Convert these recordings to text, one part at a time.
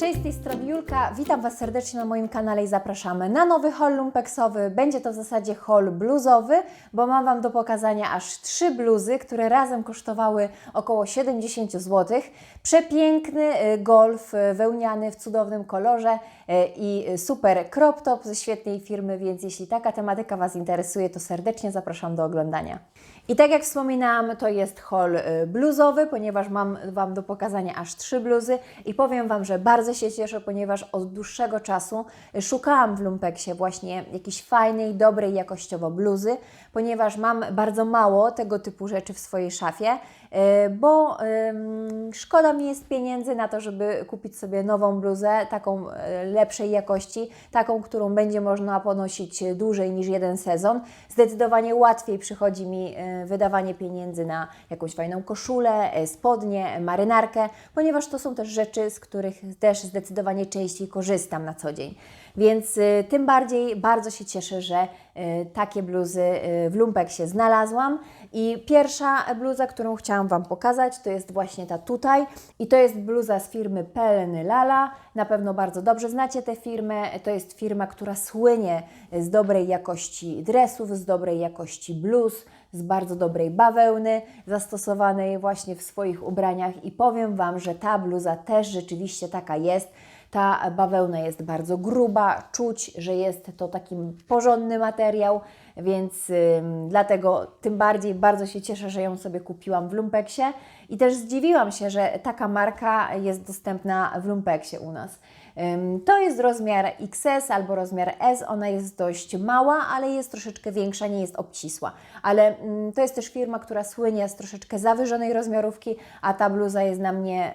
Cześć, z tej strony Julka. Witam Was serdecznie na moim kanale i zapraszamy na nowy haul lumpeksowy. Będzie to w zasadzie haul bluzowy, bo mam Wam do pokazania aż trzy bluzy, które razem kosztowały około 70 zł. Przepiękny y, golf y, wełniany w cudownym kolorze y, i super crop top ze świetnej firmy, więc jeśli taka tematyka Was interesuje, to serdecznie zapraszam do oglądania. I tak jak wspominałam, to jest haul bluzowy, ponieważ mam Wam do pokazania aż trzy bluzy i powiem Wam, że bardzo się cieszę, ponieważ od dłuższego czasu szukałam w Lumpeksie właśnie jakiejś fajnej, dobrej jakościowo bluzy, ponieważ mam bardzo mało tego typu rzeczy w swojej szafie, bo ym, szkoda mi jest pieniędzy na to, żeby kupić sobie nową bluzę, taką y, lepszej jakości, taką, którą będzie można ponosić dłużej niż jeden sezon. Zdecydowanie łatwiej przychodzi mi y, wydawanie pieniędzy na jakąś fajną koszulę, spodnie, marynarkę, ponieważ to są też rzeczy, z których też zdecydowanie częściej korzystam na co dzień. Więc y, tym bardziej bardzo się cieszę, że y, takie bluzy y, w Lumpeksie znalazłam. I pierwsza bluza, którą chciałam Wam pokazać, to jest właśnie ta tutaj. I to jest bluza z firmy Peleny Lala. Na pewno bardzo dobrze znacie tę firmę. To jest firma, która słynie z dobrej jakości dresów, z dobrej jakości bluz, z bardzo dobrej bawełny, zastosowanej właśnie w swoich ubraniach. I powiem Wam, że ta bluza też rzeczywiście taka jest. Ta bawełna jest bardzo gruba, czuć, że jest to taki porządny materiał, więc dlatego tym bardziej bardzo się cieszę, że ją sobie kupiłam w Lumpeksie i też zdziwiłam się, że taka marka jest dostępna w Lumpeksie u nas. To jest rozmiar XS albo rozmiar S, ona jest dość mała, ale jest troszeczkę większa, nie jest obcisła. Ale ym, to jest też firma, która słynie z troszeczkę zawyżonej rozmiarówki, a ta bluza jest na mnie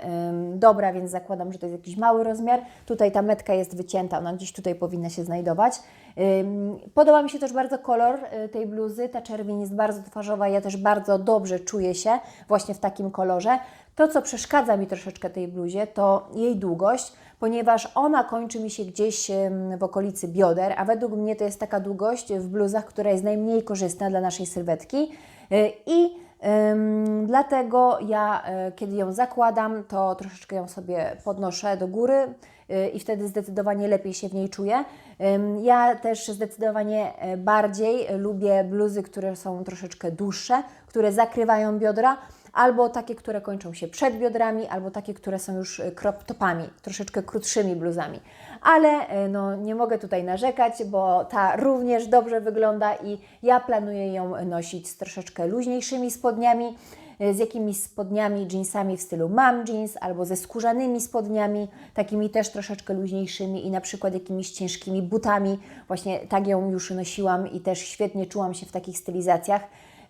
dobra, więc zakładam, że to jest jakiś mały rozmiar. Tutaj ta metka jest wycięta, ona gdzieś tutaj powinna się znajdować. Podoba mi się też bardzo kolor y, tej bluzy, ta czerwień jest bardzo twarzowa, ja też bardzo dobrze czuję się właśnie w takim kolorze. To, co przeszkadza mi troszeczkę tej bluzie, to jej długość, ponieważ ona kończy mi się gdzieś w okolicy bioder, a według mnie to jest taka długość w bluzach, która jest najmniej korzystna dla naszej sylwetki. Y, I Ym, dlatego ja, y, kiedy ją zakładam, to troszeczkę ją sobie podnoszę do góry i wtedy zdecydowanie lepiej się w niej czuję. Ja też zdecydowanie y, bardziej lubię bluzy, które są troszeczkę dłuższe, które zakrywają biodra, albo takie, które kończą się przed biodrami, albo takie, które są już y, crop topami, troszeczkę krótszymi bluzami. Ale y, no, nie mogę tutaj narzekać, bo ta również dobrze wygląda i ja planuję ją nosić z troszeczkę luźniejszymi spodniami, z jakimiś spodniami, jeansami w stylu mom jeans, albo ze skórzanymi spodniami, takimi też troszeczkę luźniejszymi i na przykład jakimiś ciężkimi butami. Właśnie tak ją już nosiłam i też świetnie czułam się w takich stylizacjach.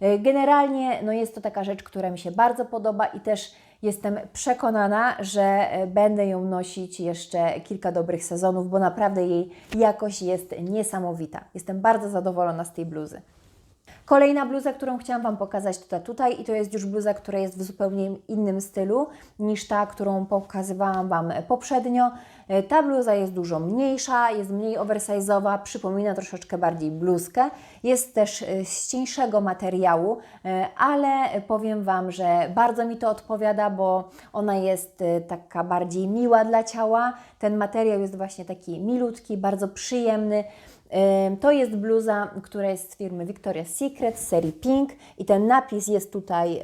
Y, Generalnie no jest to taka rzecz, która mi się bardzo podoba i też jestem przekonana, że y, będę ją nosić jeszcze kilka dobrych sezonów, bo naprawdę jej jakość jest niesamowita. Jestem bardzo zadowolona z tej bluzy. Kolejna bluza, którą chciałam Wam pokazać, to ta tutaj i to jest już bluza, która jest w zupełnie innym stylu niż ta, którą pokazywałam Wam poprzednio. E, Ta bluza jest dużo mniejsza, jest mniej oversize'owa, przypomina troszeczkę bardziej bluzkę. Jest też e, z cieńszego materiału, e, ale powiem Wam, że bardzo mi to odpowiada, bo ona jest taka bardziej miła dla ciała. Ten materiał jest właśnie taki milutki, bardzo przyjemny. To jest bluza, która jest z firmy Victoria's Secret z serii Pink i ten napis jest tutaj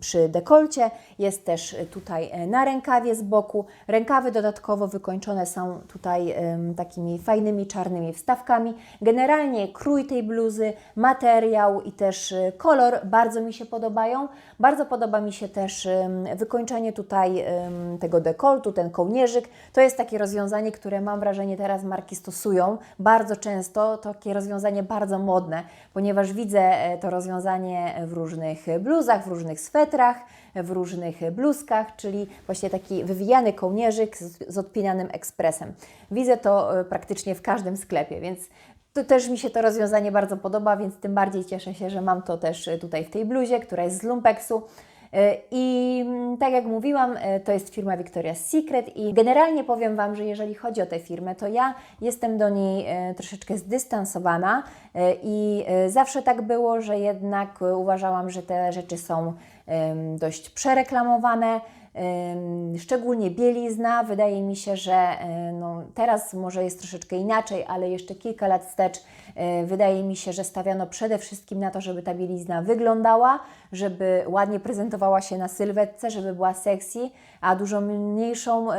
przy dekolcie, jest też tutaj e, na rękawie z boku. Rękawy dodatkowo wykończone są tutaj takimi fajnymi czarnymi wstawkami. Generalnie krój tej bluzy, materiał i też y, kolor bardzo mi się podobają. Bardzo podoba mi się też wykończenie tutaj tego dekoltu, ten kołnierzyk. To jest takie rozwiązanie, które mam wrażenie teraz marki stosują bardzo często, takie rozwiązanie bardzo modne, ponieważ widzę e, to rozwiązanie w różnych bluzach, w różnych swetrach, w różnych bluzkach, czyli właśnie taki wywijany kołnierzyk z, z odpinanym ekspresem. Widzę to e, praktycznie w każdym sklepie, więc to też mi się to rozwiązanie bardzo podoba, więc tym bardziej cieszę się, że mam to też e, tutaj w tej bluzie, która jest z lumpeksu. E, I mm, tak jak mówiłam, e, to jest firma Victoria's Secret i generalnie powiem Wam, że jeżeli chodzi o tę firmę, to ja jestem do niej e, troszeczkę zdystansowana i zawsze tak było, że jednak uważałam, że te rzeczy są dość przereklamowane, Szczególnie bielizna, wydaje mi się, że no, teraz może jest troszeczkę inaczej, ale jeszcze kilka lat wstecz wydaje mi się, że stawiano przede wszystkim na to, żeby ta bielizna wyglądała, żeby ładnie prezentowała się na sylwetce, żeby była sexy, a dużo mniejszą y,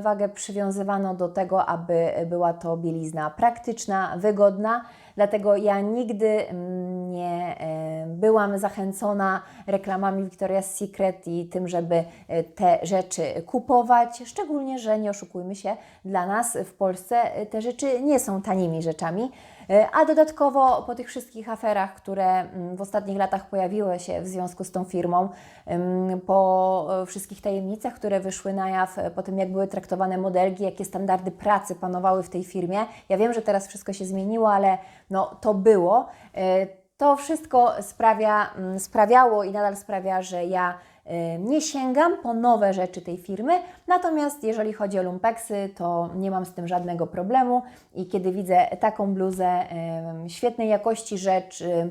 wagę przywiązywano do tego, aby była to bielizna praktyczna, wygodna. Dlatego ja nigdy mm, nie e, byłam zachęcona reklamami Victoria's Secret i tym, żeby e, te rzeczy kupować. Szczególnie, że nie oszukujmy się, dla nas w Polsce e, te rzeczy nie są tanimi rzeczami. E, A dodatkowo po tych wszystkich aferach, które mm, w ostatnich latach pojawiły się w związku z tą firmą, po e, wszystkich tajemnicach, które wyszły na jaw, e, po tym jak były traktowane modelki, jakie standardy pracy panowały w tej firmie. Ja wiem, że teraz wszystko się zmieniło, ale no, to było. To wszystko sprawia, mm, sprawiało i nadal sprawia, że ja nie sięgam po nowe rzeczy tej firmy, natomiast jeżeli chodzi o lumpeksy, to nie mam z tym żadnego problemu i kiedy widzę taką bluzę świetnej jakości rzecz, e,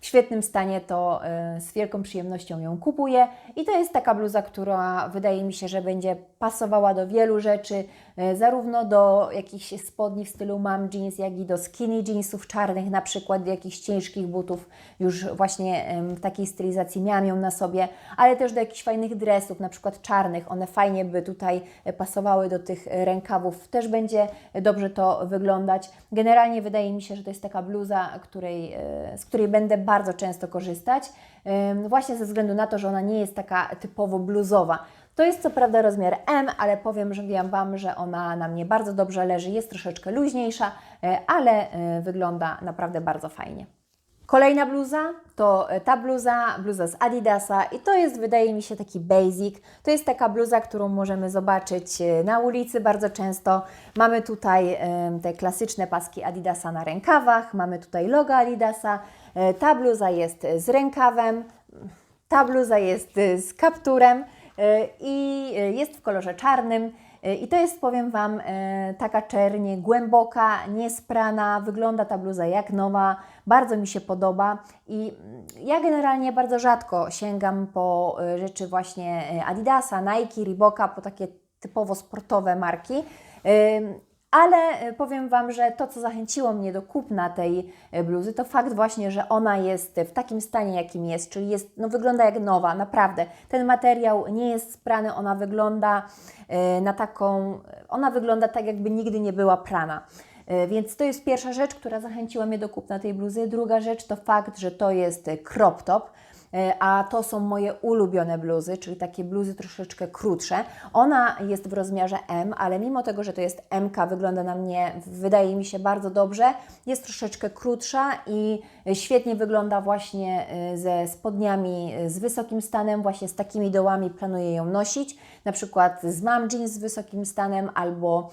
w świetnym stanie, to e, z wielką przyjemnością ją kupuję. I to jest taka bluza, która wydaje mi się, że będzie pasowała do wielu rzeczy, zarówno do jakichś spodni w stylu mom jeans, jak i do skinny jeansów czarnych, na przykład do jakichś ciężkich butów, już właśnie w takiej stylizacji miałam ją na sobie, ale też do jakichś fajnych dresów, na przykład czarnych. One fajnie by tutaj e, pasowały do tych e, rękawów, też będzie dobrze to wyglądać. Generalnie wydaje mi się, że to jest taka bluza, której, e, z której będę bardzo często korzystać, właśnie ze względu na to, że ona nie jest taka typowo bluzowa. To jest co prawda rozmiar M, ale powiem, że Wam, że ona na mnie bardzo dobrze leży, jest troszeczkę luźniejsza, e, ale e, wygląda naprawdę bardzo fajnie. Kolejna bluza to e, ta bluza, bluza z Adidasa i to jest wydaje mi się taki basic. To jest taka bluza, którą możemy zobaczyć na ulicy bardzo często. Mamy tutaj te klasyczne paski Adidasa na rękawach, mamy tutaj logo Adidasa. Ta bluza jest z rękawem, ta bluza jest z kapturem i e, jest w kolorze czarnym. E, I to jest, powiem Wam, e, taka czernie głęboka, niesprana. Wygląda ta bluza jak nowa, bardzo mi się podoba. I mm, ja generalnie bardzo rzadko sięgam po e, rzeczy właśnie e, Adidasa, Nike, Reeboka, po takie typowo sportowe marki. Ale e, powiem Wam, że to, co zachęciło mnie do kupna tej e, bluzy, to fakt właśnie, że ona jest w takim stanie, jakim jest, czyli jest, no, wygląda jak nowa, naprawdę. Ten materiał nie jest sprany, ona wygląda e, na taką, ona wygląda tak, jakby nigdy nie była prana. Więc to jest pierwsza rzecz, która zachęciła mnie do kupna tej bluzy. Druga rzecz to fakt, że to jest crop top. E, a to są moje ulubione bluzy, czyli takie bluzy troszeczkę krótsze. Ona jest w rozmiarze M, ale mimo tego, że to jest MK, wygląda na mnie, wydaje mi się bardzo dobrze. Jest troszeczkę krótsza i świetnie wygląda właśnie e, ze spodniami e, z wysokim stanem, właśnie z takimi dołami planuję ją nosić, na przykład z mom jeans z wysokim stanem albo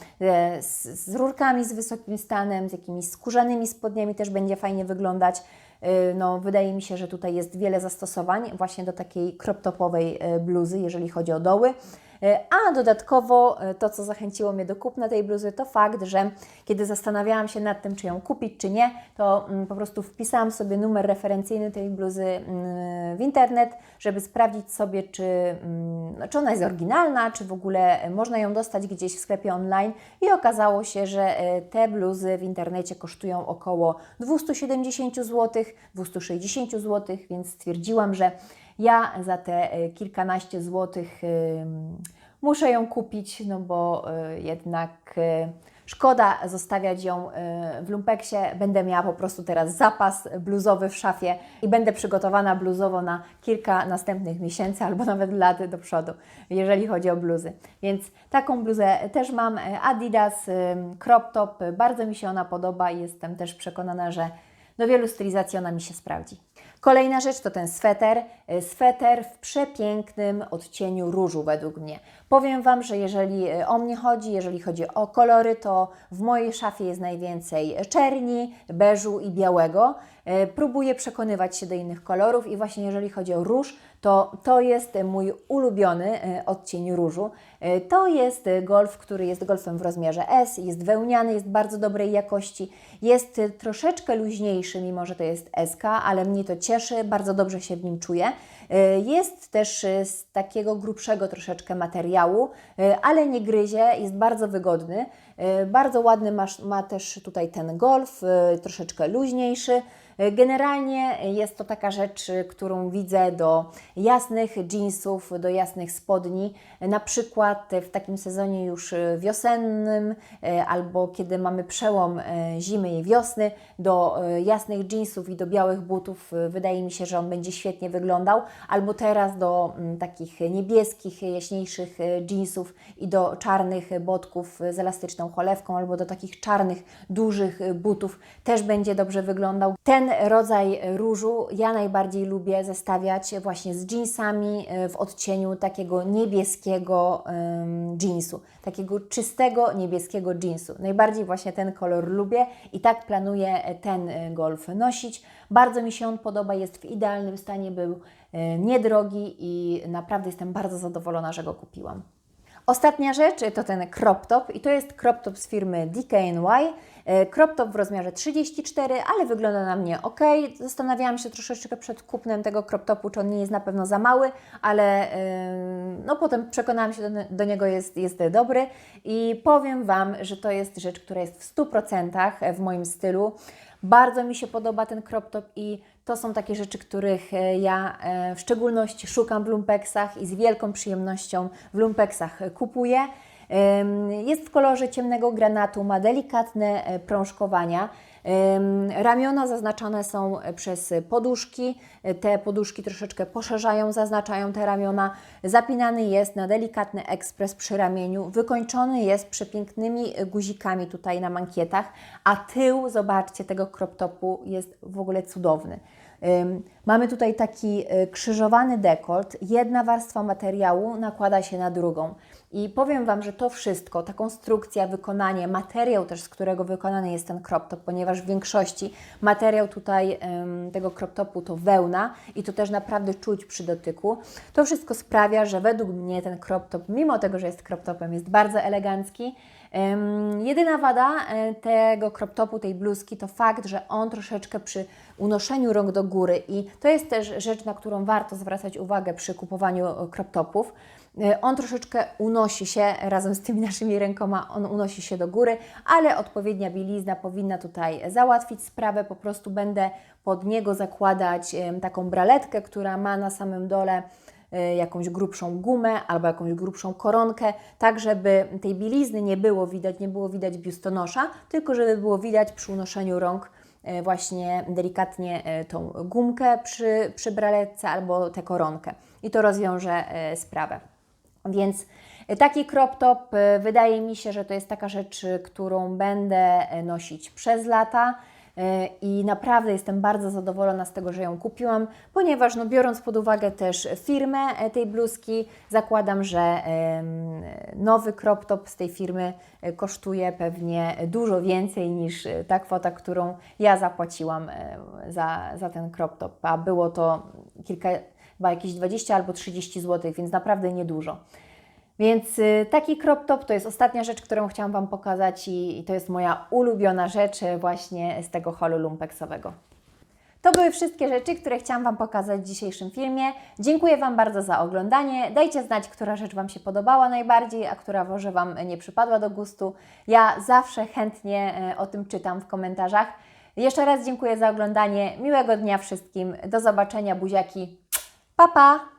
z, z rurkami z wysokim stanem, z jakimiś skórzanymi spodniami też będzie fajnie wyglądać. Y, No, wydaje mi się, że tutaj jest wiele zastosowań właśnie do takiej crop topowej y, bluzy, jeżeli chodzi o doły. Y, A dodatkowo y, to, co zachęciło mnie do kupna tej bluzy, to fakt, że kiedy zastanawiałam się nad tym, czy ją kupić, czy nie, to mm, po prostu wpisałam sobie numer referencyjny tej bluzy mm, w internet, żeby sprawdzić sobie, czy, mm, czy ona jest oryginalna, czy w ogóle można ją dostać gdzieś w sklepie online. I okazało się, że e, te bluzy w internecie kosztują około 270 zł, 260 zł, więc stwierdziłam, że ja za te e, kilkanaście złotych ym, muszę ją kupić, no bo e, jednak szkoda zostawiać ją w lumpeksie. Będę miała po prostu teraz zapas bluzowy w szafie i będę przygotowana bluzowo na kilka następnych miesięcy albo nawet lat do przodu, jeżeli chodzi o bluzy. Więc taką bluzę też mam, Adidas crop top, bardzo mi się ona podoba i jestem też przekonana, że do wielu stylizacji ona mi się sprawdzi. Kolejna rzecz to ten sweter. E, Sweter w przepięknym odcieniu różu według mnie. Powiem Wam, że jeżeli e, o mnie chodzi, jeżeli chodzi o kolory, to w mojej szafie jest najwięcej czerni, beżu i białego. E, Próbuję przekonywać się do innych kolorów i właśnie jeżeli chodzi o róż, to to jest mój ulubiony e, odcień różu. To jest golf, który jest golfem w rozmiarze S, jest wełniany, jest bardzo dobrej jakości, jest troszeczkę luźniejszy, mimo że to jest SK, ale mnie to cieszy, bardzo dobrze się w nim czuję. E, Jest też e, z takiego grubszego troszeczkę materiału, e, ale nie gryzie, jest bardzo wygodny. Bardzo ładny masz, ma też tutaj ten golf, troszeczkę luźniejszy. Generalnie jest to taka rzecz, którą widzę do jasnych jeansów, do jasnych spodni, na przykład w takim sezonie już wiosennym e, albo kiedy mamy przełom e, zimy i wiosny, do e, jasnych jeansów i do białych butów. Wydaje mi się, że on będzie świetnie wyglądał, albo teraz do mm, takich niebieskich, jaśniejszych jeansów i do czarnych botków z elastyczną cholewką, albo do takich czarnych, dużych butów też będzie dobrze wyglądał. Ten rodzaj różu ja najbardziej lubię zestawiać właśnie z jeansami e, w odcieniu takiego niebieskiego jeansu, takiego czystego niebieskiego jeansu. Najbardziej właśnie ten kolor lubię i tak planuję ten e, golf nosić. Bardzo mi się on podoba, jest w idealnym stanie, był e, niedrogi i naprawdę jestem bardzo zadowolona, że go kupiłam. Ostatnia rzecz to ten crop top i to jest crop top z firmy DKNY. E, Crop top w rozmiarze 34, ale wygląda na mnie ok. Zastanawiałam się troszeczkę przed kupnem tego crop topu, czy on nie jest na pewno za mały, ale no potem przekonałam się, do, do niego jest, jest dobry i powiem Wam, że to jest rzecz, która jest w 100% w moim stylu. Bardzo mi się podoba ten crop top i to są takie rzeczy, których e, ja e, w szczególności szukam w lumpeksach i z wielką przyjemnością w lumpeksach kupuję. Jest w kolorze ciemnego granatu, ma delikatne e, prążkowania. Ramiona zaznaczone są przez poduszki. Te poduszki troszeczkę poszerzają, zaznaczają te ramiona. Zapinany jest na delikatny ekspres przy ramieniu. Wykończony jest przepięknymi guzikami tutaj na mankietach, a tył, zobaczcie, tego crop topu jest w ogóle cudowny. Mamy tutaj taki y, krzyżowany dekolt, jedna warstwa materiału nakłada się na drugą. I powiem Wam, że to wszystko, ta konstrukcja, wykonanie, materiał też, z którego wykonany jest ten crop top, ponieważ w większości materiał tutaj tego crop topu to wełna i to też naprawdę czuć przy dotyku. To wszystko sprawia, że według mnie ten crop top, mimo tego, że jest crop topem, jest bardzo elegancki. Jedyna wada e, tego crop topu, tej bluzki, to fakt, że on troszeczkę przy unoszeniu rąk do góry i to jest też rzecz, na którą warto zwracać uwagę przy kupowaniu e, crop topów. E, On troszeczkę unosi się razem z tymi naszymi rękoma, on unosi się do góry, ale odpowiednia bielizna powinna tutaj załatwić sprawę. Po prostu będę pod niego zakładać taką braletkę, która ma na samym dole e, jakąś grubszą gumę albo jakąś grubszą koronkę, tak żeby tej bielizny nie było widać, nie było widać biustonosza, tylko żeby było widać przy unoszeniu rąk właśnie delikatnie e, tą gumkę przy, przy braletce albo tę koronkę i to rozwiąże e, sprawę. Więc taki crop top e, wydaje mi się, że to jest taka rzecz, e, którą będę e, nosić przez lata. E, I naprawdę jestem bardzo zadowolona z tego, że ją kupiłam, ponieważ no, biorąc pod uwagę też firmę e, tej bluzki, zakładam, że nowy crop top z tej firmy e, kosztuje pewnie dużo więcej niż ta kwota, którą ja zapłaciłam za, za ten crop top, a było to kilka, chyba jakieś 20 albo 30 zł, więc naprawdę niedużo. Więc y, taki crop top to jest ostatnia rzecz, którą chciałam Wam pokazać i, to jest moja ulubiona rzecz y, właśnie z tego holu lumpeksowego. To były wszystkie rzeczy, które chciałam Wam pokazać w dzisiejszym filmie. Dziękuję Wam bardzo za oglądanie. Dajcie znać, która rzecz Wam się podobała najbardziej, a która może Wam nie przypadła do gustu. Ja zawsze chętnie e, o tym czytam w komentarzach. Jeszcze raz dziękuję za oglądanie. Miłego dnia wszystkim. Do zobaczenia, buziaki. Pa, pa!